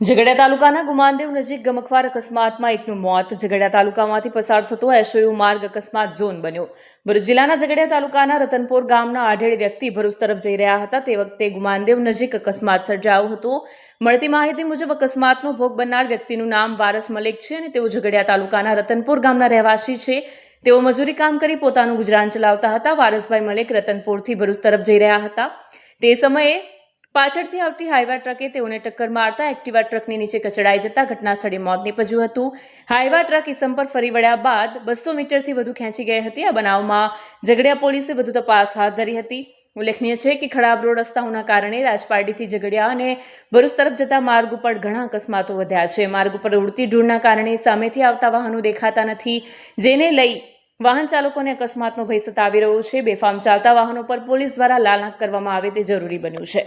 ઝઘડિયા તાલુકાના ગુમાનદેવ નજીક ગમખવાર અકસ્માતમાં એકનું મોત. ઝઘડિયા તાલુકામાંથી પસાર થતો એસઓયુ માર્ગ અકસ્માત ઝોન બન્યો. ભરૂચ જિલ્લાના ઝઘડિયા તાલુકાના રતનપુર ગામના આઢેડ વ્યક્તિ ભરૂચ તરફ જઈ રહ્યા હતા. તે વખતે ગુમાનદેવ નજીક અકસ્માત સર્જાયો હતો. મળતી માહિતી મુજબ અકસ્માતનો ભોગ બનનાર વ્યક્તિનું નામ વારસ મલિક છે અને તેઓ ઝઘડિયા તાલુકાના રતનપુર ગામના રહેવાસી છે. તેઓ મજૂરી કામ કરી પોતાનું ગુજરાન ચલાવતા હતા. વારસભાઈ મલિક રતનપુરથી ભરૂચ તરફ જઈ રહ્યા હતા. તે સમયે પાછળથી આવતી હાઈવા ટ્રકે તેઓને ટક્કર મારતા એક્ટિવા ટ્રકની નીચે કચડાઈ જતા ઘટના સ્થળે મોત નીપજ્યું હતું. હાઈવા ટ્રક ઇસમ પર ફરી વળ્યા બાદ બસો મીટરથી વધુ ખેંચી ગઈ હતી. આ બનાવમાં ઝઘડિયા પોલીસે વધુ તપાસ હાથ ધરી હતી. ઉલ્લેખનીય છે કે ખરાબ રોડ રસ્તાઓના કારણે રાજપારડીથી ઝઘડિયા અને ભરૂચ તરફ જતા માર્ગ ઉપર ઘણા અકસ્માતો વધ્યા છે. માર્ગ ઉપર ઉડતી ધૂળના કારણે સામેથી આવતા વાહનો દેખાતા નથી, જેને લઈ વાહન ચાલકોને અકસ્માતનો ભય સતાવી રહ્યો છે. બેફામ ચાલતા વાહનો પર પોલીસ દ્વારા લાલાક કરવામાં આવે તે જરૂરી બન્યું છે.